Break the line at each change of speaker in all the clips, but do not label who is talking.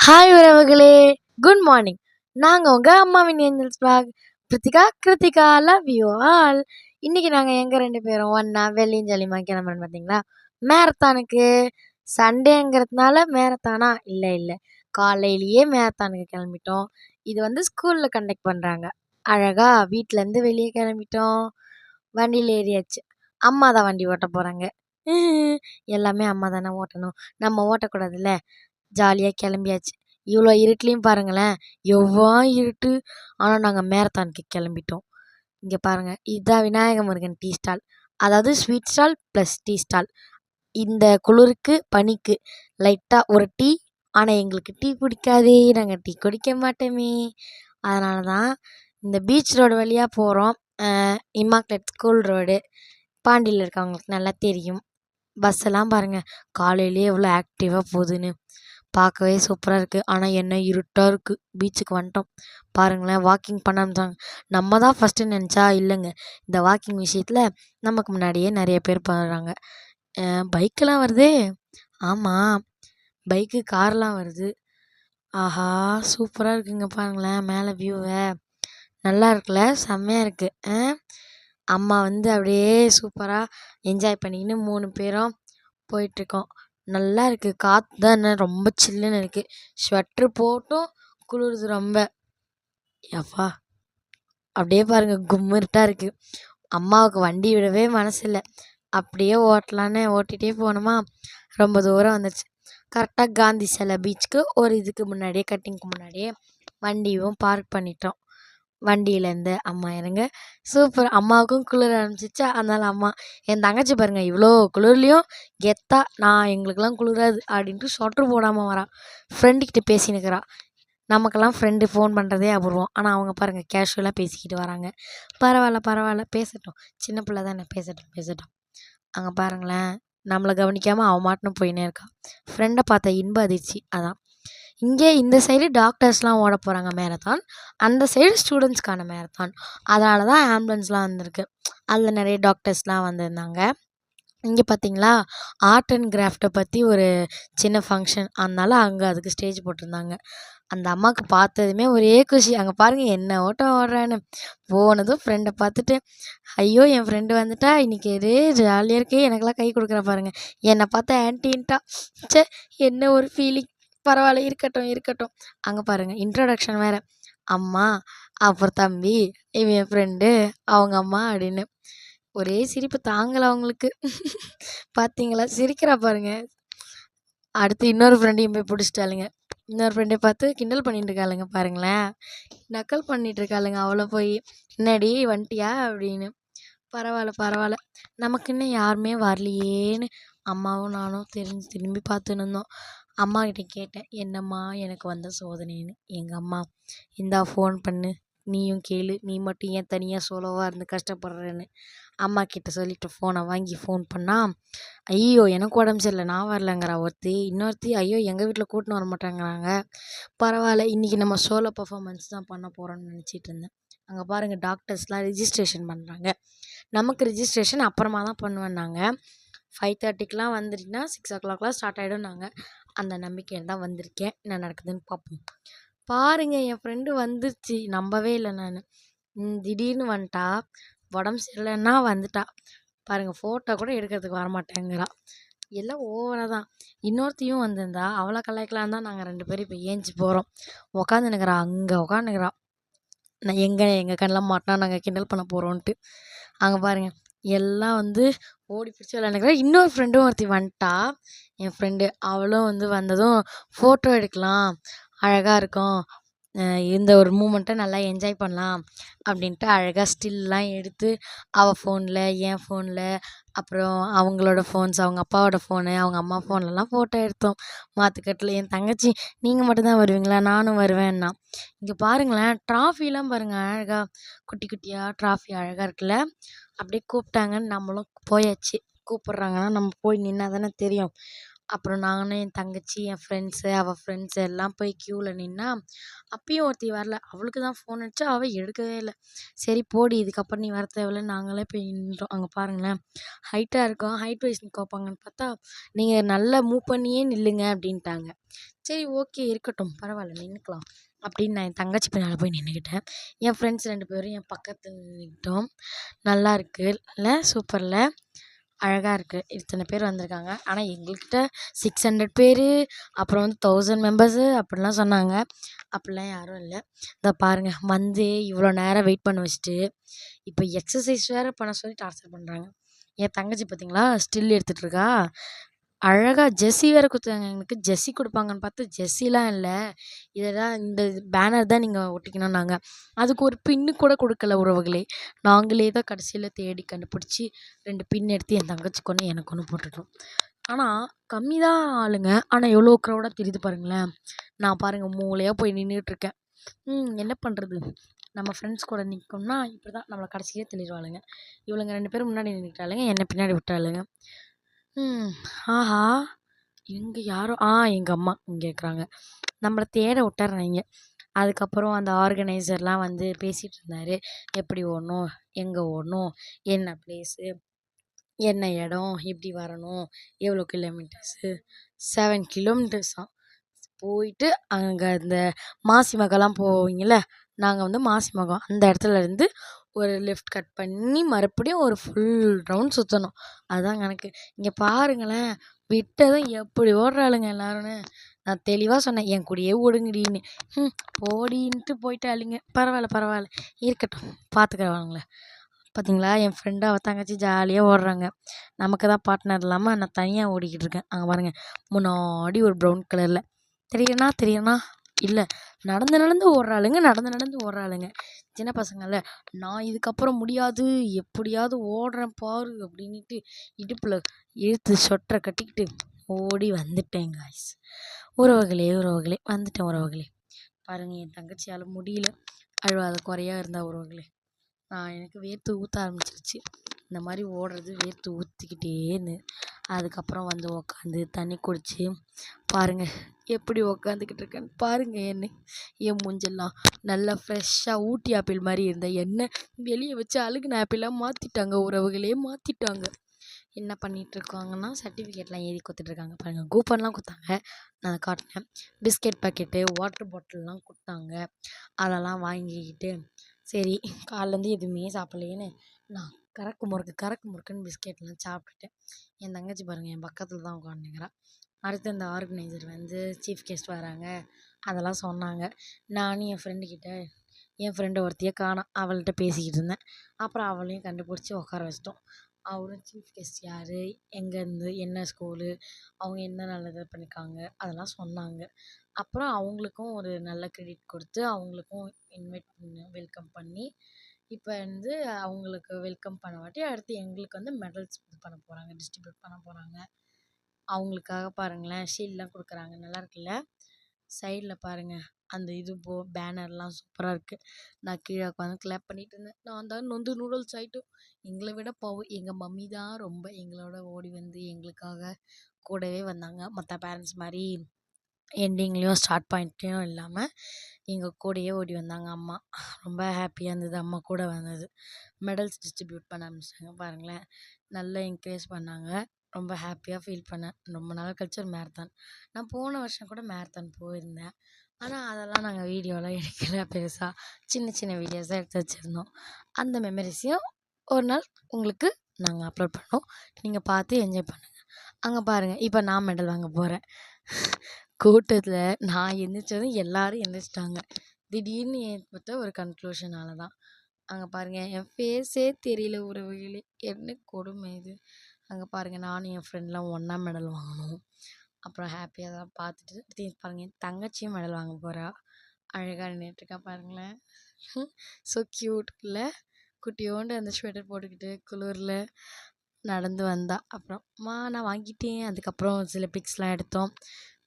Hi உறவுகளே good morning நாங்கள் உங்கள் அம்மாவின் angels blog Kiruthika Kiruthika love you all இன்றைக்கி நாங்கள் எங்கள் ரெண்டு பேரும்? ஒன்றா வெள்ளியும் ஜலிமா கிளம்புறோம் பார்த்தீங்களா மேரத்தானுக்கு சண்டேங்கிறதுனால மேரத்தானா இல்லை இல்லை. காலையிலேயே மேரத்தானுக்கு கிளம்பிட்டோம். இது வந்து ஸ்கூலில் கண்டக்ட் பண்ணுறாங்க அழகாக வீட்டிலேருந்து வெளியே கிளம்பிட்டோம். வண்டியில் ஏறியாச்சு. அம்மா தான் வண்டி ஓட்ட போகிறாங்க எல்லாமே அம்மா தானே ஓட்டணும். நம்ம ஓட்டக்கூடாதுல்ல? ஜாலியாக கிளம்பியாச்சு. இவ்வளோ இருட்டுலேயும் பாருங்களேன் எவ்வளோ இருட்டு. ஆனால் நாங்கள் மேரத்தானுக்கு கிளம்பிட்டோம். இங்கே பாருங்கள் இதுதான் விநாயக முருகன் டீ ஸ்டால் அதாவது sweet stall plus tea stall இந்த குளிருக்கு பனிக்கு லைட்டாக ஒரு டீ ஆனால் எங்களுக்கு டீ பிடிக்காதே நாங்கள் டீ குடிக்க மாட்டோமே. அதனால தான் இந்த பீச் ரோடு வழியாக போகிறோம் இம்மாக்லெட் ஸ்கூல் ரோடு பாண்டியில் இருக்கவங்களுக்கு நல்லா தெரியும். பஸ்ஸெல்லாம் பாருங்கள் காலையிலேயே எவ்வளோ ஆக்டிவாக போகுதுன்னு. பார்க்கவே சூப்பராக இருக்குது ஆனால் என்ன இருட்டாக இருக்குது பீச்சுக்கு வந்துட்டோம். பாருங்களேன் வாக்கிங் பண்ண ஆரம்பிச்சாங்க நம்ம தான் ஃபஸ்ட்டு நினச்சா இல்லைங்க. இந்த வாக்கிங் விஷயத்தில் நமக்கு முன்னாடியே நிறைய பேர் போகிறாங்க பைக்கெலாம் வருதே. ஆமாம் பைக்கு கார்லாம் வருது. ஆஹா சூப்பராக இருக்குங்க பாருங்களேன். மேலே வியூவை நல்லா இருக்குல்ல? செம்மையாக இருக்குது அம்மா வந்து அப்படியே சூப்பராக என்ஜாய் பண்ணிக்கின்னு மூணு பேரும் போயிட்டுருக்கோம் நல்லா இருக்குது காற்று தான் என்ன ரொம்ப சில்லுன்னு இருக்குது ஸ்வெட்ரு போட்டும் குளிருது ரொம்ப. எப்பா அப்படியே பாருங்கள் கும்மிருட்டாக இருக்குது அம்மாவுக்கு வண்டி விடவே மனசில்லை. அப்படியே ஓட்டலான்னு ஓட்டிகிட்டே போனோமா ரொம்ப தூரம் வந்துடுச்சு கரெக்டாக காந்தி சிலை பீச்சுக்கு ஒரு இதுக்கு முன்னாடியே கட்டிங்க்கு முன்னாடியே வண்டியும் பார்க் பண்ணிட்டோம். வண்டியிலேருந்து அம்மா இறங்க. சூப்பர். அம்மாவுக்கும் குளிர ஆரம்பிச்சிச்சா அதனால் அம்மா என் தங்கச்சி பாருங்கள் இவ்வளோ குளிர்லேயும் கெத்தா நான் எங்களுக்கெல்லாம் குளிராது அப்படின்ட்டு சொட்ரு போடாமல் வரான் ஃப்ரெண்டுக்கிட்ட பேசினுக்கிறா. நமக்கெல்லாம் ஃப்ரெண்டு ஃபோன் பண்ணுறதே அபூர்வம். ஆனால் அவங்க பாருங்கள் கேஷுவலாக பேசிக்கிட்டு வராங்க. பரவாயில்ல பரவாயில்ல பேசட்டும். சின்ன பிள்ளை தானே பேசட்டும் பேசட்டும். அங்கே பாருங்களேன் நம்மளை கவனிக்காமல் அவன் மாட்டுன்னு போயினே இருக்கான் ஃப்ரெண்டை பார்த்த இன்ப அதிர்ச்சி அதான். இங்கே இந்த சைடு டாக்டர்ஸ்லாம் ஓட போகிறாங்க மேரத்தான் அந்த சைடு ஸ்டூடெண்ட்ஸ்க்கான மேரத்தான் அதனால தான் ஆம்புலன்ஸ்லாம் வந்திருக்கு. அதில் நிறைய டாக்டர்ஸ்லாம் வந்திருந்தாங்க. இங்கே பார்த்தீங்களா ஆர்ட் அண்ட் கிராஃப்ட்டை பற்றி ஒரு சின்ன ஃபங்க்ஷன் அதனால அங்கே அதுக்கு ஸ்டேஜ் போட்டிருந்தாங்க. அந்த அம்மாவுக்கு பார்த்ததுமே ஒரே குஷி. அங்கே பாருங்கள் என்ன ஓட்டம் ஓடுறான்னு. போனதும் ஃப்ரெண்டை பார்த்துட்டு ஐயோ என் ஃப்ரெண்டு வந்துட்டா. இன்றைக்கி எது ஜாலியாக இருக்கே. எனக்கெல்லாம் கை கொடுக்குற பாருங்கள் என்னை பார்த்தா ஆன்டின்ட்டா ச்சே என்ன ஒரு ஃபீலிங் பரவாயில்ல இருக்கட்டும் இருக்கட்டும். அங்கே பாருங்கள் இன்ட்ரடக்ஷன் வேறு. அம்மா அப்புறம் தம்பி இவன் என் ஃப்ரெண்டு அவங்க அம்மா அப்படின்னு. ஒரே சிரிப்பு தாங்கலை அவங்களுக்கு. பார்த்தீங்களா சிரிக்கிறா பாருங்க. அடுத்து இன்னொரு ஃப்ரெண்டையும் போய் பிடிச்சிட்டாளுங்க. இன்னொரு ஃப்ரெண்டை பார்த்து கிண்டல் பண்ணிட்டு இருக்காளுங்க பாருங்களேன். நக்கல் பண்ணிட்டு இருக்காளுங்க அவ்வளோ போய். என்னடி வந்துட்டியா அப்படின்னு. பரவாயில்ல பரவாயில்ல. நமக்கு இன்னும் யாருமே வரலையேன்னு அம்மாவும் நானும் திரும்பி திரும்பி பார்த்துன்னு இருந்தோம். அம்மாக்கிட்ட கேட்டேன் என்னம்மா எனக்கு வந்த சோதனைன்னு? எங்கள் அம்மா இந்தா ஃபோன் பண்ணு. நீயும் கேளு. நீ மட்டும் ஏன் தனியாக சோலோவாக இருந்து கஷ்டப்படுறேன்னு? அம்மா கிட்ட சொல்லிட்டு ஃபோனை வாங்கி ஃபோன் பண்ணால் ஐயோ எனக்கு உடம்பு சரியில்லை. நான் வரலங்கிறா ஒருத்தி. இன்னொருத்தி ஐயோ எங்கள் வீட்டில் கூட்டின்னு வர மாட்டேங்கிறாங்க. பரவாயில்ல இன்றைக்கி நம்ம சோலோ பர்ஃபாமன்ஸ் தான் பண்ண போகிறோன்னு நினச்சிட்டு இருந்தேன். அங்கே பாருங்கள் டாக்டர்ஸ்லாம் ரிஜிஸ்ட்ரேஷன் பண்ணுறாங்க நமக்கு ரிஜிஸ்ட்ரேஷன் அப்புறமா தான் பண்ணுவேன்னாங்க. ஃபைவ் தேர்ட்டிக்கெலாம் வந்துட்டிங்கன்னா சிக்ஸ் ஓ கிளாக்லாம் ஸ்டார்ட் ஆகிடும்னாங்க அந்த நம்பிக்கையில் தான் வந்திருக்கேன். என்ன நடக்குதுன்னு பார்ப்போம் பாருங்கள் என் ஃப்ரெண்டு வந்துருச்சு. நம்பவே இல்லை நான். திடீர்னு வந்துட்டா. உடம்பு சரியில்லைன்னா வந்துட்டா. பாருங்கள் ஃபோட்டோ கூட எடுக்கிறதுக்கு வரமாட்டேங்கிறா. எல்லாம் ஓவராக தான். இன்னொருத்தையும் வந்திருந்தா. அவளை கலாய்க்கலாம் தான் நாங்கள் ரெண்டு பேரும் இப்போ ஏஞ்சி போகிறோம் உக்காந்துனுக்குறா அங்கே உக்காந்துக்கிறா நான் எங்கே எங்கள் கண்ணில் மாட்டினா நாங்கள் கிண்டல் பண்ண போகிறோன்ட்டு அங்கே பாருங்கள் எல்லாம் வந்து ஓடி பிடிச்சி விளாண்டுக்குறேன் இன்னொரு ஃப்ரெண்டும் ஒருத்தி வந்துட்டா. என் ஃப்ரெண்டு அவளும் வந்து வந்ததும் ஃபோட்டோ எடுக்கலாம். அழகாக இருக்கும். இந்த ஒரு மூமெண்ட்டை நல்லா என்ஜாய் பண்ணலாம் அப்படின்ட்டு அழகாக ஸ்டில்லாம் எடுத்து அவள் ஃபோனில் என் ஃபோனில் அப்புறம் அவங்களோட ஃபோன்ஸ் அவங்க அப்பாவோட ஃபோனு அவங்க அம்மா ஃபோன்லலாம் ஃபோட்டோ எடுத்தோம். மாற்றுக்கட்டில் என் தங்கச்சி நீங்கள் மட்டும்தான் வருவீங்களா? நானும் வருவேன்னா. இங்கே பாருங்களேன் ட்ராஃபிலாம் பாருங்கள் அழகாக குட்டி குட்டியாக ட்ராஃபி அழகாக இருக்குல்ல. அப்படியே கூப்பிட்டாங்கன்னு நம்மளும் போயாச்சு. கூப்பிட்றாங்கன்னா நம்ம போய் நின்னா தானே தெரியும். அப்புறம் நானும் என் தங்கச்சி என் ஃப்ரெண்ட்ஸு அவள் ஃப்ரெண்ட்ஸு எல்லாம் போய் க்யூவில் நின்றா அப்பயும் ஒருத்தி வரல. அவளுக்கு தான் ஃபோன் அடித்தா அவள் எடுக்கவே இல்லை. சரி போடி இதுக்கப்புறம் நீ வர தேவையில்ல. நாங்களே போய் நின்றோம். அங்கே பாருங்களேன். ஹைட்டாக இருக்கோம். ஹைட் வைஸ் கோப்பாங்கன்னு பார்த்தா நீங்கள் நல்லா மூவ் பண்ணியே நில்லுங்க அப்படின்ட்டாங்க. சரி ஓகே இருக்கட்டும். பரவாயில்ல நின்றுக்கலாம் அப்படின்னு நான் என் தங்கச்சி பின்னால் போய் நின்றுக்கிட்டேன் என் ஃப்ரெண்ட்ஸ் ரெண்டு பேரும் என் பக்கத்தில் நின்றுக்கிட்டோம் நல்லா இருக்குல்ல சூப்பரில் அழகாக இருக்குது இத்தனை பேர் வந்திருக்காங்க. ஆனால் எங்கள்கிட்ட சிக்ஸ் ஹண்ட்ரட் பேர் அப்புறம் வந்து தௌசண்ட் மெம்பர்ஸு அப்படிலாம் சொன்னாங்க. அப்படிலாம் யாரும் இல்லை. இதை பாருங்கள் வந்து இவ்வளோ நேரம் வெயிட் பண்ண வச்சுட்டு இப்போ எக்ஸசைஸ் வேறு பண்ண சொல்லி டார்ச்சர் பண்ணுறாங்க என் தங்கச்சி பார்த்தீங்களா ஸ்டில் எடுத்துகிட்ருக்கா அழகாக ஜெர்ஸி வேறு கொடுத்தாங்க எங்களுக்கு ஜெர்ஸி கொடுப்பாங்கன்னு பார்த்தா ஜெர்ஸிலாம் இல்லை. இதெல்லாம் இந்த பேனர் தான் நீங்கள் ஒட்டிக்கணும்னாங்க. அதுக்கு ஒரு பின்னு கூட கொடுக்கல உறவுகளே. நாங்களே தான் கடைசியில் தேடி கண்டுபிடிச்சி ரெண்டு பின் எடுத்து என் தங்கச்சிக்கு ஒன்று எனக்கு ஒன்று போட்டுட்டோம். ஆனால் கம்மி தான் ஆளுங்க. ஆனால் எவ்வளோ க்ரௌடாக தெரியுது பாருங்களேன். நான் பாருங்கள் மூளையாக போய் நின்றுட்டுருக்கேன் ம் என்ன பண்ணுறது நம்ம ஃப்ரெண்ட்ஸ் கூட நிற்கணும்னா இப்படி தான் நம்மளை கடைசியிலே தெளிவாளுங்க இவளுங்க ரெண்டு பேரும் முன்னாடி நின்றுட்டாளுங்க என்னை பின்னாடி விட்டாளுங்க. ம். ஆஹா. இங்கே யாரோ ஆ எங்கள் அம்மா இங்கே இருக்கிறாங்க. நம்மளை தேட விட்டுர்றாங்க அதுக்கப்புறம் அந்த ஆர்கனைசர்லாம் வந்து பேசிகிட்டு இருந்தார். எப்படி ஓடணும் எங்கே ஓடணும் என்ன ப்ளேஸு என்ன இடம் எப்படி வரணும் எவ்வளோ கிலோமீட்டர்ஸு செவன் கிலோமீட்டர்ஸாம் போயிட்டு அங்கே இந்த மாசிமகம்லாம் போவீங்கள்ல நாங்கள் வந்து மாசிமகம் அந்த இடத்துல இருந்து ஒரு லெஃப்ட் கட் பண்ணி மறுபடியும் ஒரு ஃபுல் ரவுண்ட் சுற்றணும் அதுதான் கணக்கு இங்கே பாருங்களேன் விட்டதும் எப்படி ஓடுறாளுங்க எல்லாருன்னு. நான் தெளிவாக சொன்னேன் என் கூடயே ஓடுங்கடின்னு. ம் போடின்ட்டு போயிட்டாளுங்க. பரவாயில்ல பரவாயில்ல. இருக்கட்டும் பார்த்துக்கிறவாங்களே பார்த்தீங்களா என் ஃப்ரெண்டு அவள் தங்கச்சி ஜாலியாக ஓடுறாங்க. நமக்கு தான் பார்ட்னர் இல்லாமல் நான் தனியாக ஓடிக்கிட்டு இருக்கேன். அங்கே பாருங்கள் முன்னாடி ஒரு ப்ரௌன் கலரில் தெரியணா தெரியணா இல்லை. நடந்து நடந்து ஓடுறாளுங்க நடந்து நடந்து ஓடுறாளுங்க. சின்ன பசங்கள்ல நான் இதுக்கப்புறம் முடியாது எப்படியாவது ஓடுறேன் பாரு அப்படின்ட்டு இடுப்பில் இழுத்து சொட்டரை கட்டிக்கிட்டு ஓடி வந்துட்டேன் காய்ஸ் உறவுகளே உறவுகளே வந்துட்டேன் உறவுகளே. பாருங்கள் என் தங்கச்சியால் முடியல. அழுவாத குறையா இருந்தா உறவுகளே. நான் எனக்கு வேர்த்து ஊற்ற ஆரம்பிச்சிருச்சு. இந்த மாதிரி ஓடுறது வேர்த்து ஊற்றிக்கிட்டே இருந்து அதுக்கப்புறம் வந்து உக்காந்து தண்ணி குடித்து பாருங்கள் எப்படி உக்காந்துக்கிட்டு இருக்கேன்னு பாருங்கள் என்னை என் மூஞ்செல்லாம் நல்லா ஃப்ரெஷ்ஷாக ஊட்டி ஆப்பிள் மாதிரி இருந்தேன் என்ன வெளியே வச்சு அழுகுன ஆப்பிளாக மாற்றிட்டாங்க உறவுகளே மாற்றிட்டாங்க என்ன பண்ணிகிட்ருக்காங்கன்னா சர்டிஃபிகேட்லாம் ஏறி கொடுத்துட்ருக்காங்க பாருங்கள் கூப்பன்லாம் கொடுத்தாங்க. நான் அதை காட்டினேன். பிஸ்கெட் பாக்கெட்டு வாட்டர் பாட்டில்லாம் கொடுத்தாங்க. அதெல்லாம் வாங்கிக்கிட்டு சரி காலைலேருந்து எதுவுமே சாப்பிட்லையேன்னு நான் கறக்கு முறுக்கு கறக்கு முறுக்குன்னு பிஸ்கெட்லாம் சாப்பிட்டுட்டேன் என் தங்கச்சி பாருங்கள் என் பக்கத்தில் தான் உட்காந்துக்கிறா அடுத்து அந்த ஆர்கனைசர் வந்து சீஃப் கெஸ்ட் வராங்க. அதெல்லாம் சொன்னாங்க. நானும் என் ஃப்ரெண்டுக்கிட்ட என் ஃப்ரெண்டு ஒருத்தியை காணோம். அவள்கிட்ட பேசிக்கிட்டு இருந்தேன். அப்புறம் அவளையும் கண்டுபிடிச்சி உட்கார வச்சிட்டோம். அவரும் சீஃப் கெஸ்ட் யார்? எங்கேருந்து என்ன ஸ்கூலு அவங்க என்ன நல்லது பண்ணியிருக்காங்க அதெல்லாம் சொன்னாங்க. அப்புறம் அவங்களுக்கும் ஒரு நல்ல க்ரெடிட் கொடுத்து அவங்களுக்கும் இன்வைட் பண்ணி வெல்கம் பண்ணி இப்போ வந்து அவங்களுக்கு வெல்கம் பண்ணவாட்டி அடுத்து எங்களுக்கு வந்து மெடல்ஸ் இது பண்ண போகிறாங்க டிஸ்ட்ரிபியூட் பண்ண போகிறாங்க அவங்களுக்காக பாருங்களேன் ஷீல்ட்லாம் கொடுக்குறாங்க நல்லா இருக்குல்ல சைடில் பாருங்கள் அந்த இது போ பேனர்லாம் சூப்பராக இருக்குது நான் கீழே உட்காந்து கிளாப் பண்ணிகிட்டு இருந்தேன் நான் தான் நொந்து நூடுல்ஸ் ஆகிட்டோம் எங்களை விட பாவம் எங்கள் மம்மி தான் ரொம்ப எங்களோட ஓடி வந்து எங்களுக்காக கூடவே வந்தாங்க. மற்ற பேரண்ட்ஸ் மாதிரி எண்டிங்லேயும் ஸ்டார்ட் பாயிண்ட்லேயும் இல்லாமல் எங்கள் கூடயே ஓடி வந்தாங்க அம்மா. ரொம்ப ஹாப்பியாக இருந்தது. அம்மா கூட வந்தது. மெடல்ஸ் டிஸ்ட்ரிபியூட் பண்ண ஆரம்பிச்சிட்டாங்க. பாருங்களேன். நல்லா என்கரேஜ் பண்ணாங்க. ரொம்ப ஹாப்பியாக ஃபீல் பண்ணேன். ரொம்ப நாள் கழிச்சு ஒரு மேரத்தான் நான் போன வருஷம் கூட மேரத்தான் போயிருந்தேன். ஆனால் அதெல்லாம் நாங்கள் வீடியோலாம் எடுக்கல பெருசாக சின்ன சின்ன வீடியோஸ் தான் எடுத்து வச்சுருந்தோம். அந்த மெமரிஸையும் ஒரு நாள் உங்களுக்கு நாங்கள் அப்லோட் பண்ணோம் நீங்கள் பார்த்து என்ஜாய் பண்ணுங்கள் அங்கே பாருங்கள் இப்போ நான் மெடல் வாங்க போகிறேன் கூட்டத்தில் நான் எழுந்திரிச்சதும் எல்லோரும் எழுந்திரிச்சிட்டாங்க திடீர்னு ஏற்பட்ட ஒரு கன்க்ளூஷனால தான். அங்கே பாருங்கள் என் ஃபேஸே தெரியல உறவுகளே என்ன கொடுமை இது? அங்கே பாருங்கள் நானும் என் ஃப்ரெண்ட்லாம் ஒன்றா மெடல் வாங்கினோம் அப்புறம் ஹாப்பியாக தான் பார்த்துட்டு அடுத்து பாருங்கள் என் தங்கச்சியும் மெடல் வாங்க போகிறா அழகாக நின்றுட்டுருக்கா பாருங்களேன். ஸோ க்யூட் இல்லை குட்டியோண்டு அந்த ஸ்வெட்டர் போட்டுக்கிட்டு குளிரில் நடந்து வந்தா. அப்புறம் அம்மா நான் வாங்கிட்டேன். அதுக்கப்புறம் சில பிக்ஸ்லாம் எடுத்தோம்.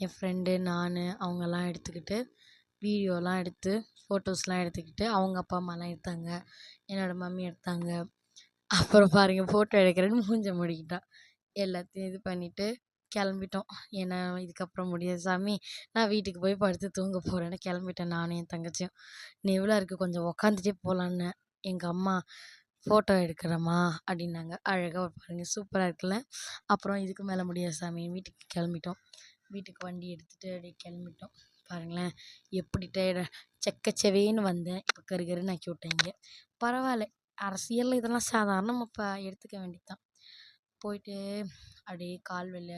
என் ஃப்ரெண்டு நான் அவங்கெல்லாம் எடுத்துக்கிட்டு வீடியோலாம் எடுத்து ஃபோட்டோஸ்லாம் எடுத்துக்கிட்டு அவங்க அப்பா அம்மாலாம் எடுத்தாங்க என்னோடய மம்மி எடுத்தாங்க அப்புறம் பாருங்கள் ஃபோட்டோ எடுக்கிறேன்னு மூஞ்ச மூடிக்கிட்டா எல்லாத்தையும் இது பண்ணிவிட்டு கிளம்பிட்டோம். ஏன்னா, இதுக்கப்புறம் முடியாது சாமி. நான் வீட்டுக்கு போய் படுத்து தூங்க போகிறேன்னு கிளம்பிட்டேன் நானும் என் தங்கச்சியும். "இன்னும் இருக்குது கொஞ்சம் உக்காந்துட்டே போகலான்னு எங்கள் அம்மா "ஃபோட்டோ எடுக்கிறோமா அப்படின்னாங்க. அழகாக பாருங்கள் சூப்பராக இருக்குல்ல. அப்புறம் இதுக்கு மேலே முடியாது சாமி வீட்டுக்கு கிளம்பிட்டோம். வீட்டுக்கு வண்டி எடுத்துகிட்டு அப்படியே கிளம்பிட்டோம். பாருங்களேன் எப்படி டயர்டாக செக்கச்செவேன்னு வந்தேன். இப்போ கரு கருன்னு ஆக்கி இங்கே பரவாயில்ல அரசியலில் இதெல்லாம் சாதாரணம் இப்போ எடுத்துக்க வேண்டியது தான். போயிட்டு அப்படியே கால்வலில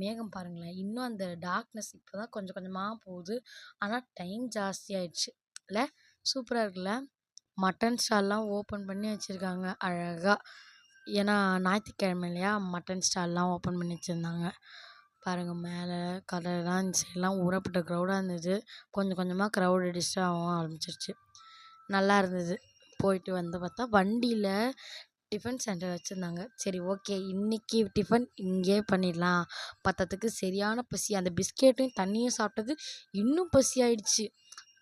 மேகம் பாருங்களேன். இன்னும் அந்த டார்க்னஸ் இப்போ தான் கொஞ்சம் கொஞ்சமாக போகுது. ஆனால் டைம் ஜாஸ்தியாயிடுச்சு. இல்லை சூப்பராக இருக்குல்ல? மட்டன் ஸ்டால்லாம் ஓப்பன் பண்ணி வச்சுருக்காங்க அழகாக ஏன்னா ஞாயிற்றுக்கிழமை இல்லையா? மட்டன் ஸ்டால்லாம் ஓப்பன் பண்ணி வச்சுருந்தாங்க பாருங்கள் மேலே கடைலாம் இந்த சைட்லாம் ஊறப்பட்ட க்ரௌடாக இருந்தது. கொஞ்சம் கொஞ்சமாக க்ரௌட் டிஸ்டர்ப் ஆக ஆரம்பிச்சிருச்சு. நல்லா இருந்தது. போயிட்டு வந்து பார்த்தா வண்டியில் டிஃபன் சென்டர் வச்சுருந்தாங்க சரி ஓகே. இன்றைக்கி டிஃபன் இங்கேயே பண்ணிடலாம். பத்தத்துக்கு சரியான பசி. அந்த பிஸ்கெட்டையும் தண்ணியும் சாப்பிட்டது இன்னும் பசி ஆயிடுச்சு.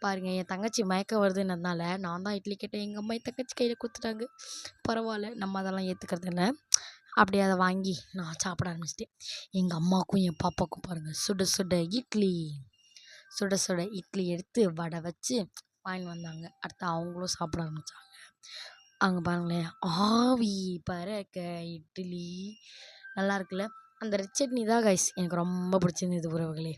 பாருங்கள் என் தங்கச்சி மயக்க வருதுன்னதுனால நான் தான் இட்லி கேட்டேன். எங்கள் அம்மா என் தங்கச்சி கையில் கொடுத்துட்டாங்க பரவாயில்ல நம்ம அதெல்லாம் ஏற்றுக்கிறது இல்லை அப்படியே அதை வாங்கி நான் சாப்பிட ஆரம்பிச்சிட்டேன் எங்கள் அம்மாவுக்கும் என் பாப்பாவுக்கும் பாருங்கள் சுட சுட இட்லி. சுட சுட இட்லி எடுத்து வடை வச்சு வாங்கின்னு வந்தாங்க. அடுத்து அவங்களும் சாப்பிட ஆரம்பித்தாங்க அங்கே பாருங்களேன் ஆவி பறக்க இட்லி. நல்லா இருக்குல்ல? அந்த ரெட் சட்னி தான் கைஸ் எனக்கு ரொம்ப பிடிச்சிருந்தது உறவுகளே.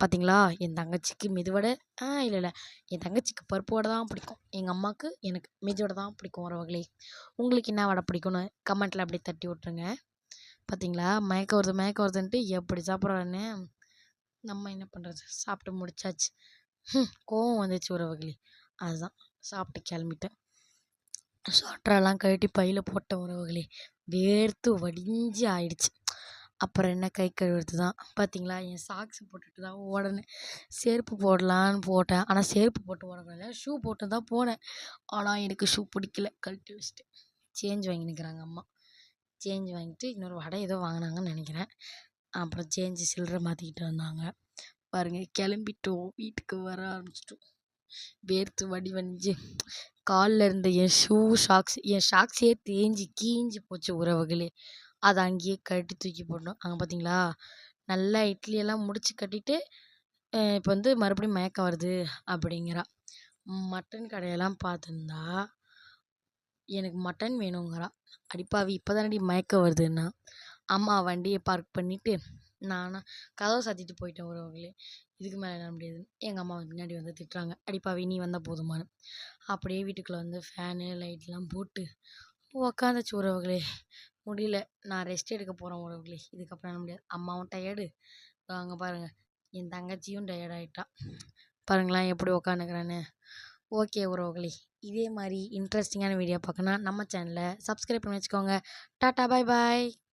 பார்த்தீங்களா? என் தங்கச்சிக்கு மெதுவடை ஆ இல்லை இல்லை என் தங்கச்சிக்கு பருப்பு வடை தான் பிடிக்கும். எங்கள் அம்மாவுக்கு எனக்கு மெதுவடை தான் பிடிக்கும் உறவுகளே. உங்களுக்கு என்ன வடை பிடிக்கும்னு கமெண்ட்டில் அப்படியே தட்டி விட்ருங்க பார்த்தீங்களா? மயக்க வருது மயக்க வருதுன்ட்டு எப்படி சாப்பிடுறான்னு. நம்ம என்ன பண்ணுறது சாப்பிட்டு முடிச்சாச்சு. கோவம் வந்துச்சு உறவுகளே. அதுதான். சாப்பிட்டு கிளம்பிட்டேன். சொட்டரெல்லாம் கழட்டி பையில் போட்ட உறவுகளே. வேர்த்து வடிஞ்சு ஆயிடுச்சு. அப்புறம் என்ன கை கழுவுறது தான். பார்த்தீங்களா? என் சாக்ஸ் போட்டுட்டு தான் ஓடினேன் செருப்பு போடலான்னு போட்டேன். ஆனால் செருப்பு போட்டு ஓடக்கூடாது. ஷூ போட்டு தான் போனேன். ஆனால் எனக்கு ஷூ பிடிக்கல. கழட்டி வச்சுட்டு சேஞ்ச் வாங்கினுக்கிறாங்க அம்மா. சேஞ்ச் வாங்கிட்டு இன்னொரு வடை ஏதோ வாங்கினாங்கன்னு நினைக்கிறேன் அப்புறம் சேஞ்ச் சில்லற மாற்றிக்கிட்டு வந்தாங்க. பாருங்கள் கிளம்பிட்டோம். வீட்டுக்கு வர ஆரம்பிச்சிட்டோம் வேர்த்து வடிவணிஞ்சு காலில் இருந்த என் ஷூ, ஷாக்ஸ் என் ஷாக்ஸே தேஞ்சு கீஞ்சு போச்சு உறவுகளே. அதை அங்கேயே கட்டி தூக்கி போட்டோம். அங்கே பார்த்தீங்களா? நல்லா இட்லியெல்லாம் முடித்து முடிச்சு கட்டிட்டு, இப்போ வந்து மறுபடியும் மயக்கம் வருது அப்படிங்கிறா. மட்டன் கடையெல்லாம் பார்த்துருந்தா, எனக்கு மட்டன் வேணுங்கிறா. அடிப்பாவி இப்போ தானடி மயக்கம் வருதுன்னா. அம்மா வண்டியை பார்க் பண்ணிவிட்டு நானும் கதவை சாத்திட்டு போயிட்டேன் உறவுகளே. இதுக்கு மேலே என்ன முடியாதுன்னு. எங்கள் அம்மா பின்னாடி வந்து திட்டுறாங்க. அடிப்பாவி நீ வந்தால் போதுமானு அப்படியே வீட்டுக்குள்ளே வந்து ஃபேனு, லைட்லாம் போட்டு உக்காந்துச்சு உறவுகளே. முடியல. நான் ரெஸ்ட் எடுக்க போகிறேன் உறவுகளே. இதுக்கப்புறம் முடியாது. அம்மாவும் டயர்டு. வாங்க பாருங்கள் என் தங்கச்சியும் டயர்ட் பாருங்களேன் எப்படி உக்காந்துக்கிறான்னு. ஓகே உறவுகளே. இதே மாதிரி இன்ட்ரெஸ்டிங்கான வீடியோ பார்க்கணும் நம்ம சேனலை சப்ஸ்கிரைப் பண்ணி வச்சுக்கோங்க. Tata bye bye.